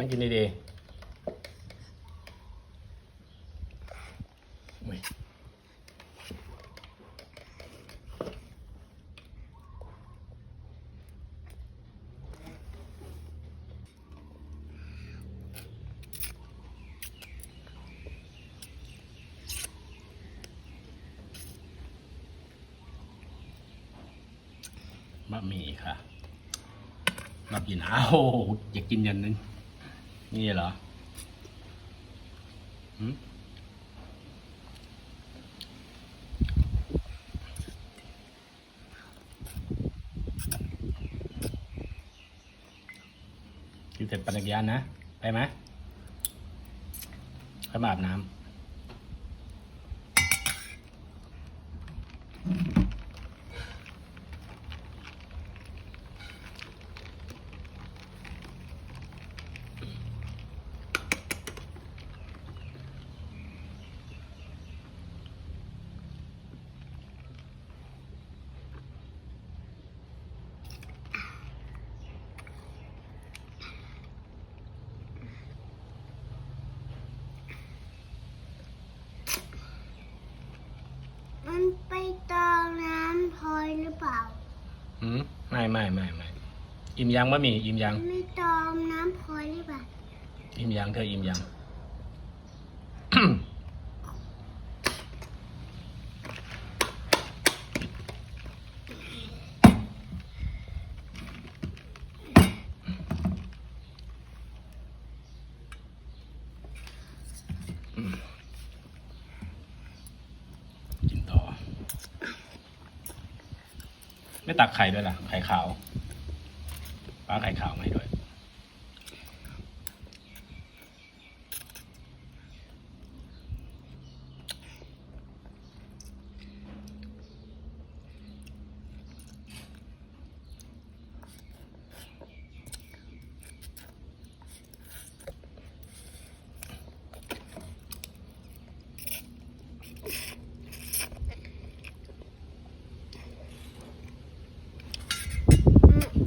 นั่งกินดีๆอุ้ยบะหมี่ค่ะบะหมี่อ้าวอยากกินยันนึง นี่เหรอหืมกินเสร็จปั่นจักรยานนะ ไปไหมไปมาอาบน้ำ มันไปตองน้ำพลอยหรือเปล่า หืมไม่ไม่ไม่ไม่อิ่มยังบะหมี่อิ่มยังมันไม่ตองน้ำพลอยหรือเปล่า อิ่มยังเธออิ่มยัง กินต่อ ไม่ตักไข่ด้วยล่ะ ไข่ขาวป้าไข่ขาวมาให้ด้วย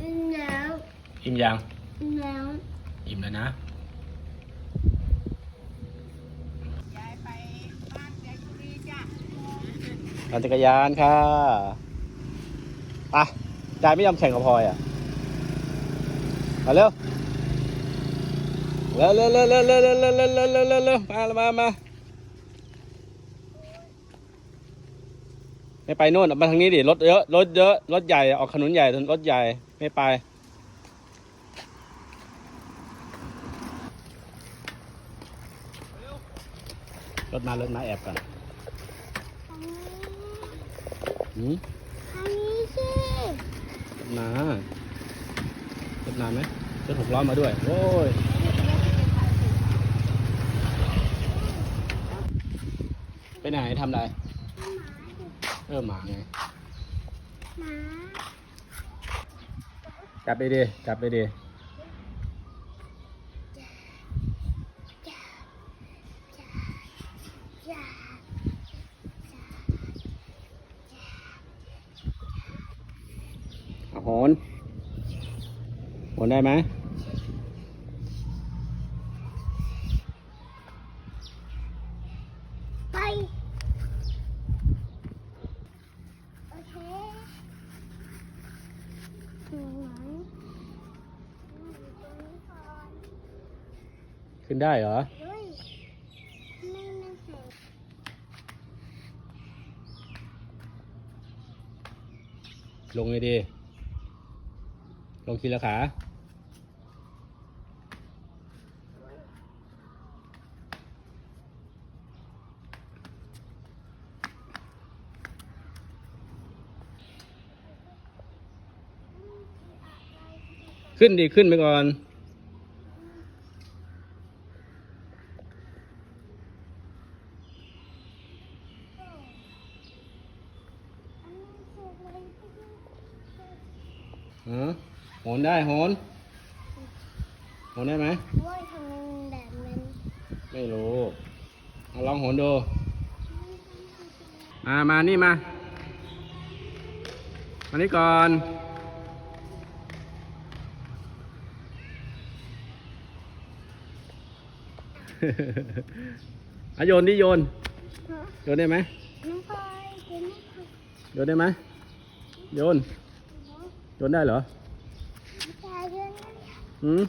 อืมแล้ว อิ่มยังแล้ว อิ่มแล้วนะยายไปบ้านยายชุรีจ้ะปั่นจักรยานค่ะไปยายไม่ยอมแข่งกับพลอยอะมาเร็วเร็วเร็วเร็วเร็วเร็วเร็วเร็วเร็วเร็วเร็วเร็วเร็วมามามาไม่ไปนู่นมาทางนี้ดิ รถเยอะ รถเยอะ รถใหญ่ ออกถนนใหญ่รถใหญ่ ไม่ไป รถมารถมาแอบก่อนอันนี้หืมอันนี้สิรถมรถมาไหมรถหกล้อมาด้วย โอ้ยไปไหนทำอะไรเออหมาไงหมาจับไปดิจับไปดิ อย่า เอา โหนโหนได้ไหมไปโอเคหนูหวังองนี้ก่อนขึ้นได้เหรอ เฮ้ยไม่ไม่เสร็จลงเลยดิ ลงทีละขา ขึ้นดิขึ้นไปก่อนอัน นี้เสร็จเลยฮะโหนได้โหนโหนได้ไหมว่าทำไมมันแบบนั้นไม่รู้เอาลองโหนดู มามานี่มามานี่ก่อนอะโยนดิโยนฮะโยนได้ไหมน้องพลอยเห็นไหมคะโยนได้ไหมโยน โยนได้เหรอใจเย็น หืม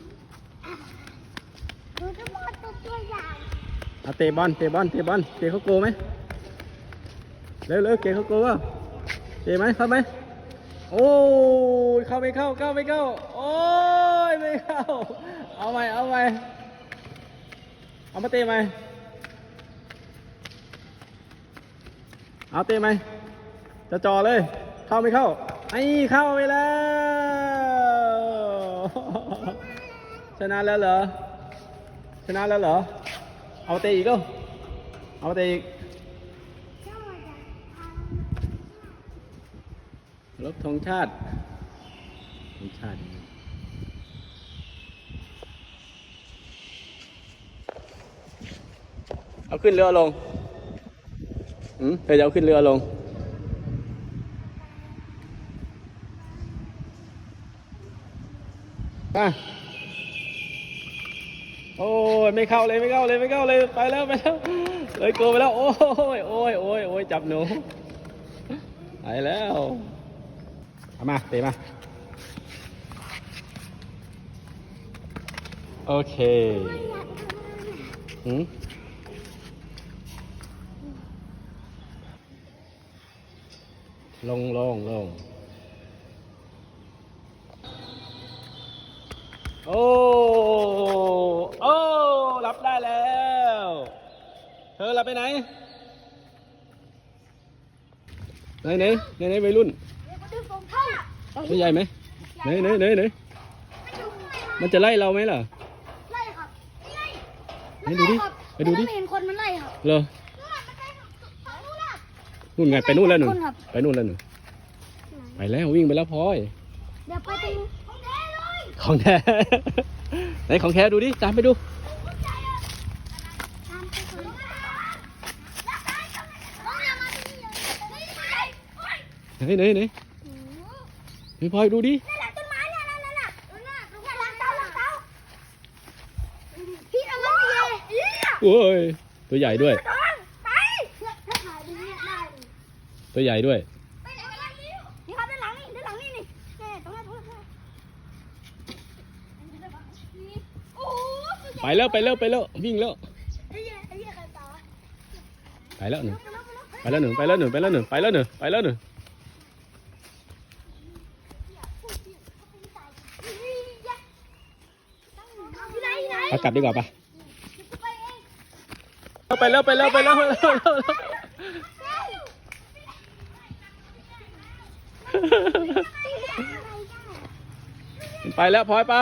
หนูจะมองตัวตัวอย่างเอาเตะบอลเตะบอลเตะบอลเตะเขาโกไหมเร็วเร็วเกะเขาโกวะเตะไหมเข้าไหมโอ้ยเข้าไม่เข้าเข้าไม่เข้าโอ้ยไม่เข้าเอาใหม่เอาใหม่เอามาเตะไหมเอาเตะไหมจะจ่อเลย เข้าไม่เข้าไอ้เข้าไปแล้ว ชนะแล้วเหรอ ชนะแล้วเหรอ เอาเตะอีกก็เอาเตะอีกเจ้าจะทรบธงชาติธงชาติเอาขึ้นเรือลงอืมเธอจะเอาขึ้นเรือลงมา โอ้ยไม่เข้าเลยไม่เข้าเลยไม่เข้าเลยไปแล้วไปแล้วเลยกลัวไปแล้วโอ้ยโอ้ยโอ้ยโอ้ยจับหนูไปแล้วเอามาเตะมาโอเคำไม่อยากทำอะไรหืมลงลงลงโอ้โอ้ รับได้แล้ว เธอรับไปไหน ไหนไหนไหนไหนวัยรุ่นเดี๋ยวมาดูผมเข้าตัวใหญ่ไหมไหนไหนไหนไหนมันจะไล่เราไหมล่ะ ไล่ครับไล่ไหนดูดิ ไปดูดิม่เห็นคนมันไล่ครับเหรอนู่นไงไปนู่นแล้วหนูคนครับไปนู่นแล้วหนูไปแล้ววิ่งไปแล้วพลอยเดี๋ยวไปตรงของแท้เลยของแท้ไหนของแท้ดูดิตามไปดู ตามไปก่อนน้องอย่ามาที่นี่เลยนี่ ไหนไหนไหนโอ้โหไหนพลอยดูดินั่นแหละต้นไม้เนี่ยนั่นนั่นน่ะนั่นน่ะตรงนี้หลังเสาหลังเสาพี่เอามันเลยโอ้ยตัวใหญ่ด้วย ไปถ้าถ่ายตรงนี้ได้ตัวใหญ่ด้วยไปไหนกันล่ะนี่ครับด้านหลังนี่ด้านหลังนี่นี่นี่ตรงนั้นตรงนั้นโอ้โหไปแล้วไปแล้วไปแล้ววิ่งแล้วไปแล้วหนูไปแล้วหนูไปแล้วหนูไปแล้วหนูไปแล้วหนูไปแล้วหนูอยู่ไหนอยู่ไหน เอากลับดีกว่าปะไปเองไปแล้วไปแล้วไปแล้วไปแล้วไปแล้วไปแล้วพลอยปะ